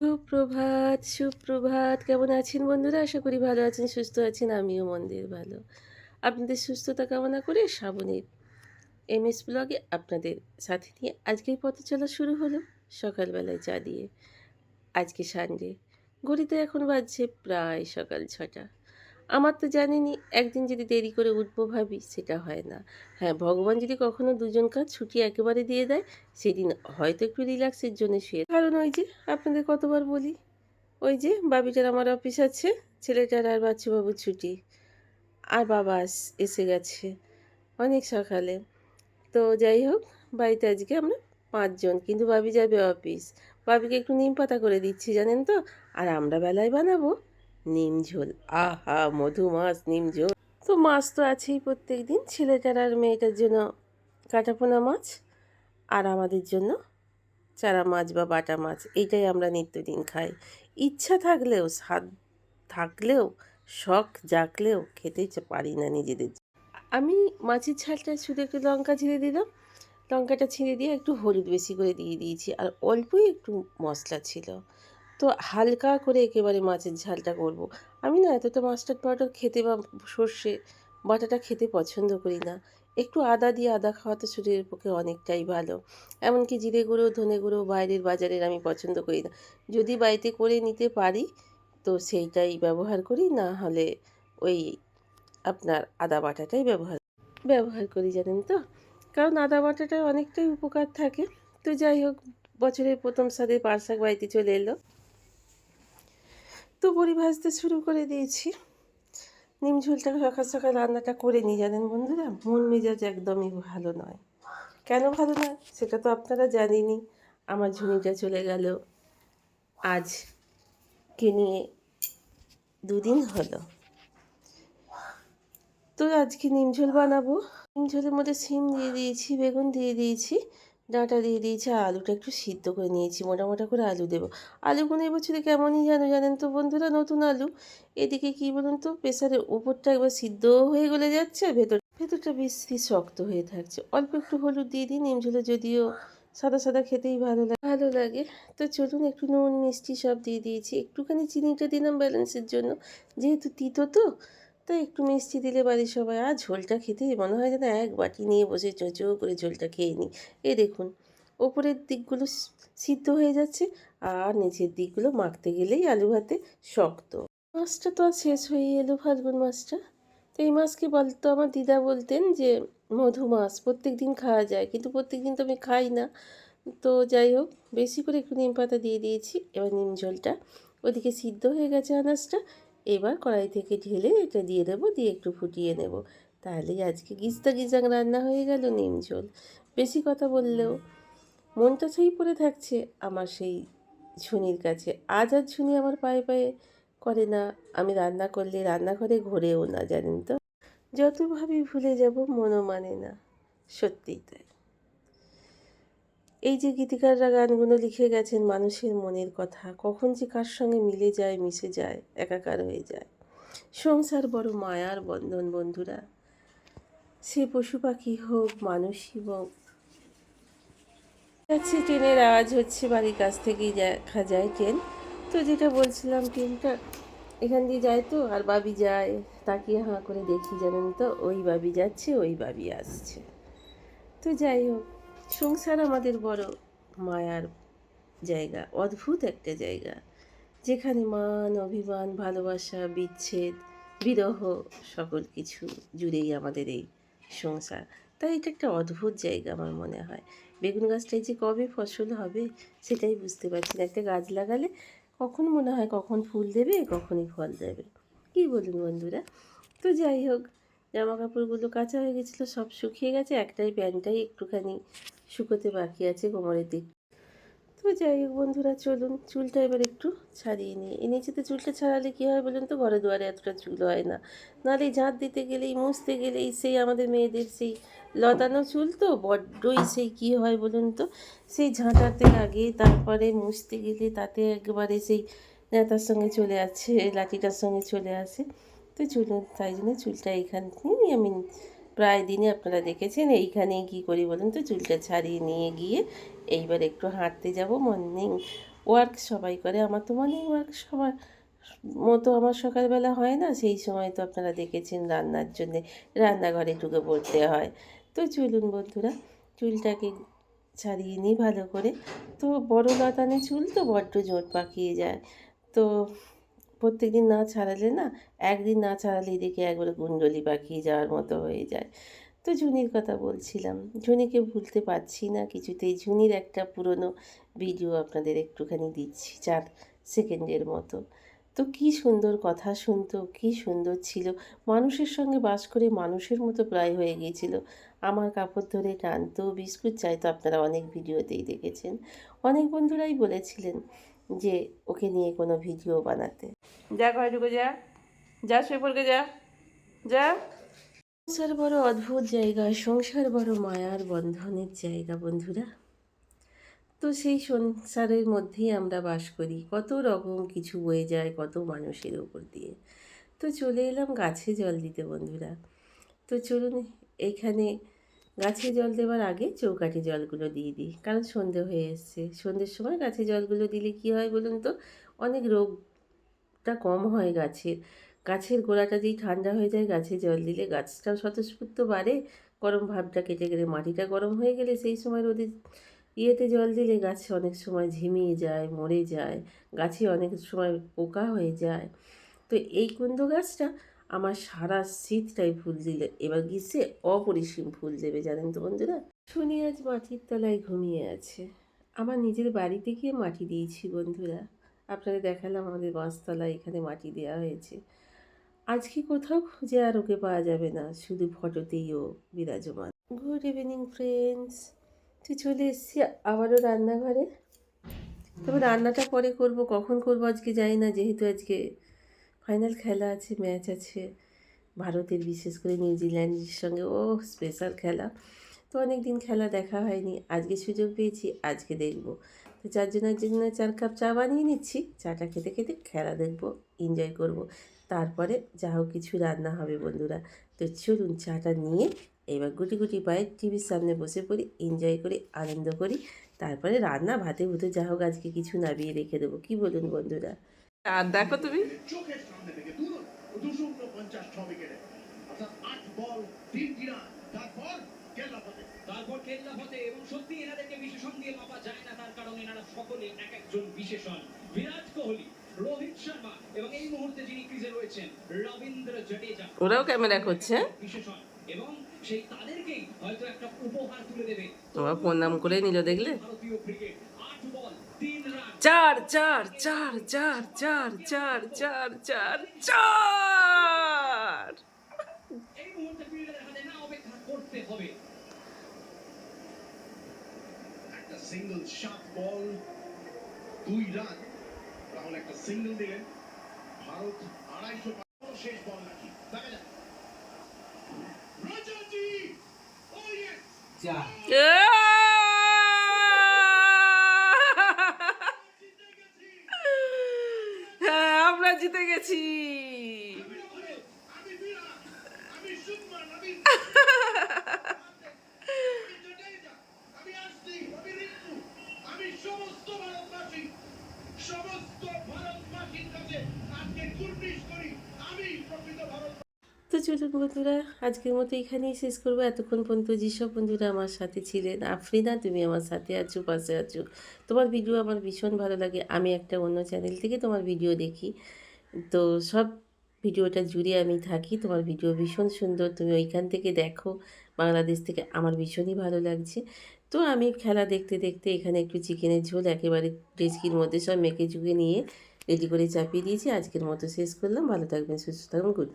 সুপ্রভাত সুপ্রভাত। কেমন আছেন বন্ধুরা? আশা করি ভালো আছেন, সুস্থ আছেন, আমিও মন্দির ভালো। আপনাদের সুস্থতা কামনা করে শ্রাবণীর এম এস ব্লগে আপনাদের সাথে নিয়ে আজকের পথে চলা শুরু হলো সকালবেলায় চা দিয়ে। আজকে সানডে, ঘড়িতে এখন বাজছে প্রায় সকাল ছটা। আমার তো জানেনই একদিন যদি দেরি করে উঠবো ভাবি, সেটা হয় না। হ্যাঁ ভগবান যদি কখনো দুজন কাজ ছুটি একেবারে দিয়ে দেয়, সেদিন হয়তো একটু রিল্যাক্সের জন্য শুয়ে কারণ ওই যে আপনাদের কতবার বলি, ওই যে বাবিটার আমার অফিস আছে, ছেলেটার আর বাচ্চুবাবুর ছুটি। আর বাবা এসে গেছে অনেক সকালে। তো যাই হোক, বাড়িতে আজকে আমরা পাঁচজন, কিন্তু বাবি যাবে অফিস বাবিকে একটু নিম পাতা করে দিচ্ছি, জানেন তো? আর আমরা বেলায় বানাবো। নিম ঝোল। আহা, মধু মাছ, নিম ঝোল। তো মাছ তো আছেই প্রত্যেক দিন। ছেলেটার আর মেয়েটার জন্য কাটাপোনা মাছ আর আমাদের জন্য চারা মাছ বা বাটা মাছ। এইটাই আমরা নিত্যদিন খাই। ইচ্ছা থাকলেও, স্বাদ থাকলেও, শখ জাগলেও খেতে পারি না নিজেদের। আমি মাছের ঝালটা শুধু একটু লঙ্কা ছিঁড়ে দিলাম। লঙ্কাটা ছিঁড়ে দিয়ে একটু হলুদ বেশি করে দিয়ে দিয়েছি। আর অল্পই একটু মশলা ছিল। তো হালকা করে একেবারে মাছের ঝালটা করব। আমি না এতটা মাস্টার্ড পাউডার খেতে বা সর্ষে বাটাটা খেতে পছন্দ করি না। একটু আদা দিয়ে আদা খাওয়া তো শরীরের পক্ষে অনেকটাই ভালো। এমনকি জিরে গুঁড়ো, ধনে গুঁড়ো বাইরের বাজারের আমি পছন্দ করি না। যদি বাড়িতে করে নিতে পারি তো সেইটাই ব্যবহার করি, না হলে ওই আপনার আদা বাটাটাই ব্যবহার ব্যবহার করি, জানেন তো? কারণ আদা বাটাটার অনেকটাই উপকার থাকে। তো যাই হোক, বছরের প্রথম সাথে পার শাক বাড়িতে চলে এলো। তো বড়ি ভাজতে শুরু করে দিয়েছি। নিম ঝোলটা সকাল সকাল রান্নাটা করে নিই, জানেন বন্ধুরা? মন মেজাজ একদমই ভালো নয়। কেন ভালো নয় সেটা তো আপনারা জানেনই। আমার ঝুনিটা চলে গেল। আজ কে নিয়ে দুদিন হলো। তো আজকে নিমঝোল বানাবো। নিম ঝোলের মধ্যে সিম দিয়ে দিয়েছি, বেগুন দিয়ে দিয়েছি। ডাঁটা দিয়ে দিয়েছি, আলুটা একটু সিদ্ধ করে নিয়েছি মোটা মোটা করে আলু দেবো। আলুগুলো এবছরে কেমনই জানো জানেন তো বন্ধুরা, নতুন আলু। এদিকে কী বলুন তো, প্রেসারের উপরটা একবার সিদ্ধ হয়ে গলে যাচ্ছে, ভেতর, ভেতরটা বেশি শক্ত হয়ে থাকছে। অল্প একটু হলুদ দিয়ে দিই নিম ঝোলে যদিও সাদা সাদা খেতেই ভালো লাগে। ভালো লাগে। তো চলুন একটু নুন, মিষ্টি সব দিয়ে দিয়েছি। একটুখানি চিনিটা দিলাম ব্যালেন্সের জন্য। যেহেতু তিতো তো তাই একটু মিষ্টি দিলে বাড়ির সবাই, আর ঝোলটা খেতে মনে হয় যেন এক বাটি নিয়ে বসে চোঁচো করে ঝোলটা খেয়ে নিই এ দেখুন, ওপরের দিকগুলো সিদ্ধ হয়ে যাচ্ছে আর নিচের দিকগুলো মাখতে গেলেই আলু ভাতে শক্ত। মাছটা তো আর শেষ হয়ে এলো ফাল্গুন মাছটা। তো এই মাছকে বলতো আমার দিদা বলতেন যে, মধু মাছ প্রত্যেক দিন খাওয়া যায়, কিন্তু প্রত্যেক দিন তো আমি খাই না। তো যাই হোক, বেশি করে একটু নিম পাতা দিয়ে দিয়েছি। এবার নিম ঝোলটা। ওদিকে সিদ্ধ হয়ে গেছে আনাজটা। এবার কড়াই থেকে ঢেলে এটা দিয়ে দেবো, দিয়ে একটু ফুটিয়ে নেব। তাহলেই আজকে গিস্তা গিজাং রান্না হয়ে গেল নিম ঝোল। বেশি কথা বললেও মনটা সেই পড়ে থাকছে, আমার সেই ঝুনির কাছে। আজ আর ঝুনি আমার পায়ে পায়ে করে না। আমি রান্না করলে রান্নাঘরে ঘোরেও না, জানেন তো? যত ভাবি ভুলে যাব, মনও মানে না। সত্যিই তাই। এই যে গীতিকাররা গানগুলো লিখে গেছেন মানুষের মনের কথা, কখন যে কার সঙ্গে মিলে যায়, মিশে যায়, একাকার হয়ে যায়। সংসার বড় মায়ার বন্ধন বন্ধুরা। সে পশু পাখি হোক, মানুষই হোক। যাচ্ছে ট্রেনের আওয়াজ হচ্ছে, বাড়ির কাছ থেকেই দেখা যায় ট্রেন। তো যেটা বলছিলাম, ট্রেনটা এখান দিয়ে যায় তো, আর বাবি যায়। তাকিয়ে হাঁ করে দেখি, জানেন তো, ওই বাবি যাচ্ছে, ওই বাবি আসছে। তো যাই হোক সংসার আমাদের বড় মায়ার জায়গা, অদ্ভুত একটা জায়গা। যেখানে মান, অভিমান, ভালোবাসা, বিচ্ছেদ, বিরহ সকল কিছু জুড়েই আমাদের এই সংসার। তাই এটা একটা অদ্ভুত জায়গা আমার মনে হয়। বেগুন গাছটায় যে কবে ফসল হবে সেটাই বুঝতে পারছি না। একটা গাছ লাগালে কখন মনে হয় কখন ফুল দেবে, কখনই ফল দেবে। কী বলুন বন্ধুরা? তো যাই হোক জামা কাপড়গুলো কাঁচা হয়ে গেছিল, সব শুকিয়ে গেছে, একটাই প্যান্টটাই একটুখানি শুকোতে বাকি আছে কোমরের দিক। তো যাই হোক বন্ধুরা, চলুন চুলটা এবার একটু ছাড়িয়ে নিই। এই নিচেতে চুলটা ছাড়ালে কী হয় বলুন তো, ঘরে দুয়ারে এতটা চুল হয় না। নাহলে ঝাঁট দিতে গেলেই, মুছতে গেলেই সেই আমাদের মেয়েদের সেই লতানো চুল তো, বড্ডই সেই কী হয় বলুন তো, সেই ঝাঁটাতে লাগে, তারপরে মুছতে গেলে তাতে একবারে সেই নেতার সঙ্গে চলে আসে, লাঠিটার সঙ্গে চলে আসে। তো চলুন তাই জন্য চুলটা এইখানেই আমি প্রায় দিনে আপনারা দেখেছেন এইখানেই কী করি বলুন তো চুলটা ছাড়িয়ে নিয়ে গিয়ে এইবার একটু হাঁটতে যাব। মর্নিং ওয়ার্ক সবাই করে। আমার তো মর্নিং ওয়ার্ক সবার মতো আমার সকালবেলা হয় না, সেই সময় তো আপনারা দেখেছেন রান্নার জন্যে রান্নাঘরে ঢুকে পড়তে হয়। তো চলুন বন্ধুরা, চুলটাকে ছাড়িয়ে নিই ভালো করে। তো বড় লতানে চুল তো বড্ড জোট পাকিয়ে যায়। তো প্রত্যেক দিন না ছাড়ালে না, একদিন না ছাড়ালে এদিকে একবারে কুণ্ডলি পাকিয়ে যাওয়ার মতো হয়ে যায়। তো ঝুনির কথা বলছিলাম। ঝুনিকে ভুলতে পারছি না, কিছুতেই ঝুনির একটা পুরনো ভিডিও আপনাদের একটুখানি দিচ্ছি, চার সেকেন্ডের মতো। তো কি সুন্দর কথা শুনতো, কি সুন্দর ছিল। মানুষের সঙ্গে বাস করে মানুষের মতো প্রায় হয়ে গিয়েছিল। আমার কাপড় ধরে টানতো, বিস্কুট চাইতো, আপনারা অনেক ভিডিওতেই দেখেছেন। অনেক বন্ধুরাই বলেছিলেন যে, ওকে নিয়ে কোনো ভিডিও বানাতে। যা ঘরে ঢুকে যা। যা, শুয়ে পড়কে যা। যা। সংসার বড় অদ্ভুত জায়গা, সংসার বড় মায়ার বন্ধনের জায়গা বন্ধুরা। তো সেই সংসারের মধ্যেই আমরা বাস করি। কত রকম কিছু বয়ে যায়, কত মানুষের ওপর দিয়ে। তো চলে এলাম গাছে জল দিতে বন্ধুরা। তো চলুন এখানে গাছে জল দেওয়ার আগে চৌকাঠে জলগুলো দিয়ে দিই। কারণ সন্ধে হয়ে এসছে। সন্ধ্যের সময় গাছে জলগুলো দিলে কি হয় বলুন তো? অনেক রোগটা কম হয় গাছের। গাছের গোড়াটা যেই ঠান্ডা হয়ে যায়, গাছে জল দিলে গাছটাও স্বতঃস্ফূর্ত বাড়ে। গরম ভাবটা কেটে গেলে মাটিটা গরম হয়ে গেলে সেই সময় রোদে ইয়েতে জল দিলে গাছ অনেক সময় ঝিমিয়ে যায়, মরে যায়, গাছে অনেক সময় পোকা হয়ে যায়। তো এই কুন্দ গাছটা আমার সারা শীতটাই ফুল দিলে, এবার গ্রীষ্মে অপরিসীম ফুল দেবে, জানেন তো বন্ধুরা? শুনি আজ মাটির তলায় ঘুমিয়ে আছে। আমার নিজের বাড়িতে গিয়ে মাটি দিয়েছি বন্ধুরা। আপনাদের দেখালাম আমাদের বাঁশতলায় এখানে মাটি দেওয়া হয়েছে। আজকে কোথাও খুঁজে আর ওকে পাওয়া যাবে না, শুধু ফটোতেই ও বিরাজমান। গুড ইভিনিং ফ্রেন্ডস, তুই চলে এসছি আবারও রান্নাঘরে? তবে রান্নাটা পরে করব, কখন করব আজকে জানি না, যেহেতু আজকে ফাইনাল খেলা আছে, ম্যাচ আছে, ভারতের বিশেষ করে নিউজিল্যান্ডের সঙ্গে, ও স্পেশাল খেলা। তো অনেক দিন খেলা দেখা হয়নি, আজকে সুযোগ পেয়েছি, আজকে দেখব। তো চারজনের জন্য চার কাপ চা বানিয়ে নিচ্ছি। চাটা খেতে খেতে খেলা দেখব এনজয় করব। তারপরে যা হোক কিছু রান্না হবে বন্ধুরা। তো চলুন চাটা নিয়ে এবার গুটি গুটি পায়ে টিভির সামনে বসে পড়ি এনজয় করি আনন্দ করি। তারপরে রান্না ভাতে ভুতে যা হোক আজকে কিছু নামিয়ে রেখে দেবো। কি বলুন বন্ধুরা? আর দেখো তুমি। চোখের তারপর কেল্লা ফতে তারপর কেল্লা হতে এবং সত্যি এনাদেরকে বিশেষণ দিয়ে মাপা যায় না তার কারণ এনারা সকলে এক একজন বিশেষণ। বিরাট কোহলি রোহিত শর্মা এবং এই মুহূর্তে যিনি ক্রিজে রয়েছেন রবীন্দ্র জাডেজা। ওরাও ক্যামেরা করছে। বিশেষণ এবং সেই তাদেরকেই হয়তো একটা উপহার তুলে দেবে। তোমার প্রণাম করে নিল দেখলে? ভারতীয় ক্রিকেট আট বল তিন রান চার চার চার চার চার চার চার চার চার! এই মুহূর্তে ফিল্ডে দেখা যায় না অপেক্ষা করতে হবে। একটা সিঙ্গল শট বল দুই রান রাহুল একটা সিঙ্গল দিলেন। ভারত আড়াইশো শেষ বল নাকি? দেখা যাক। রাজাজি ও ইয়েস জিতে গেছি। হ্যাঁ আমরা জিতে গেছি আমি রাহুল, আমি বিরাট আমি সুকুমার আমি আমি জাডেজা আমি আসছি আমি রিঙ্কু আমি সমস্ত ভারতবাসী সমস্ত ভারতবাসীর কাছে আজকে কুর্নিশ করি আমি প্রকৃত ভারত তো চলুন বন্ধুরা, আজকের মতো এখানেই শেষ করব। এতক্ষণ পর্যন্ত যেসব বন্ধুরা আমার সাথে ছিলেন আফরিনা তুমি আমার সাথে আছো, পাশে আছো। তোমার ভিডিও আমার ভীষণ ভালো লাগে। আমি একটা অন্য চ্যানেল থেকে তোমার ভিডিও দেখি। তো সব ভিডিওটা জুড়ে আমি থাকি। তোমার ভিডিও ভীষণ সুন্দর। তুমি ওইখান থেকে দেখো। বাংলাদেশ থেকে আমার ভীষণই ভালো লাগছে। তো আমি খেলা দেখতে দেখতে এখানে একটু চিকেনের ঝোল একেবারে ডেচকির মধ্যে সব মেখে চুকে নিয়ে রেডি করে চাপিয়ে দিয়েছি। আজকের মতো শেষ করলাম। ভালো থাকবেন সুস্থ থাকবেন গুড নাইট।